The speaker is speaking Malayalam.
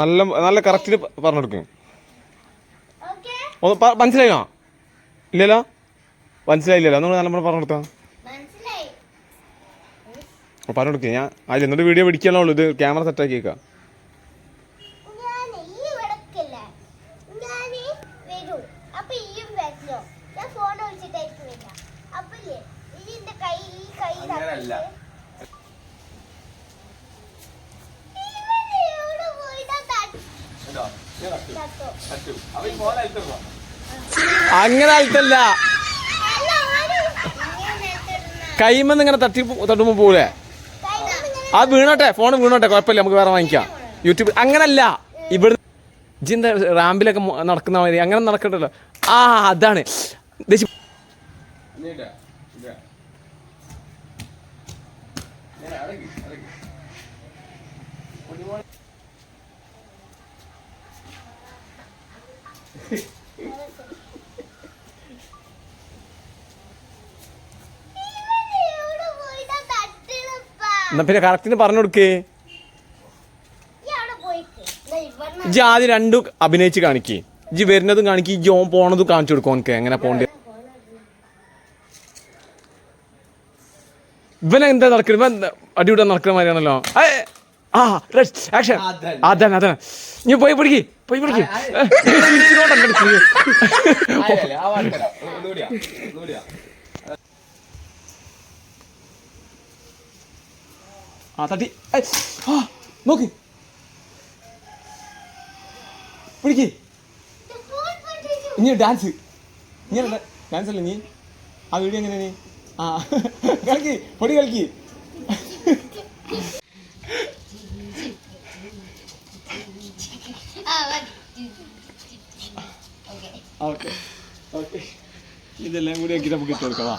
നല്ല നല്ല കറക്റ്റിൽ പറഞ്ഞു കൊടുക്കും ഓക്കേ ഒന്ന് മനസ്സിലായോ? ഇല്ലല്ലോ? മനസ്സിലായില്ലല്ലോ. നിങ്ങൾ നല്ല പറഞ്ഞു കൊടുത്താ പറഞ്ഞു കൊടുക്കുക ഞാൻ അതിൽ എന്നിട്ട് വീഡിയോ പിടിക്കാനേ ഉള്ളൂ. ഇത് ക്യാമറ സെറ്റാക്കി വെക്കാം. ഞാൻ ഈ വിടക്കില്ല ഞാൻ വരൂ. അപ്പൊ ഞാൻ ഫോൺ വിളിച്ചിട്ടായിരിക്കും വരിക അപ്പൊ ഇല്ലേ ഈ എന്റെ കൈ ഈ കൈ അങ്ങനല്ല. ഇവന് എവിടെ പോയിട്ടാ തട്ടോ അങ്ങനെ തരുന്ന കൈമെന്ന് ഇങ്ങനെ തട്ടി തട്ടുമ്പോൾ പോലെ ആ വീണോട്ടെ ഫോൺ വീണോട്ടെ കുഴപ്പമില്ല നമുക്ക് വേറെ വാങ്ങിക്കാം. യൂട്യൂബ് അങ്ങനല്ല. ഇവിടെ ജിന്ത റാമ്പിലൊക്കെ നടക്കുന്ന മാതിരി അങ്ങനെ നടക്കണ്ടല്ലോ. ആ അതാണ്. ദേ എന്നാ പിന്നെ കറക്റ്റിന് പറഞ്ഞു കൊടുക്കേ. ജി ആദ്യം രണ്ടും അഭിനയിച്ച് കാണിക്കേ. ഇജ്ജ് വരുന്നതും കാണിക്കി. ഇജ്ജ് ഓൻ പോണതും കാണിച്ചു കൊടുക്കും ഓനക്ക് എങ്ങനെ പോണ്ടേ? ഇവനെന്താ നടക്കുന്നത് ഇവൻ അടിയുടെ നടക്കുന്ന മാതിരിയാണല്ലോ. ഏയ്, ആ ആക്ഷൻ അതാണ് അതാണ് നീ പോയി പിടിക്ക് പോയി പിടിക്ക്. ആ തട്ടി. ആ, നോക്ക്. പിടിക്ക്. ഇനി ഡാൻസ്. ഇങ്ങനെ ഡാൻസ് അല്ലേ നീ ആ വീഡിയോ എങ്ങനെ നീ? ആ കളിക്ക് പൊടി കളിക്ക് ആ മതി ഓക്കെ. ഓക്കെ. ഇതെല്ലാം കൂടി ആക്കി നമുക്ക് ഇട്ട് കൊടുക്കാം.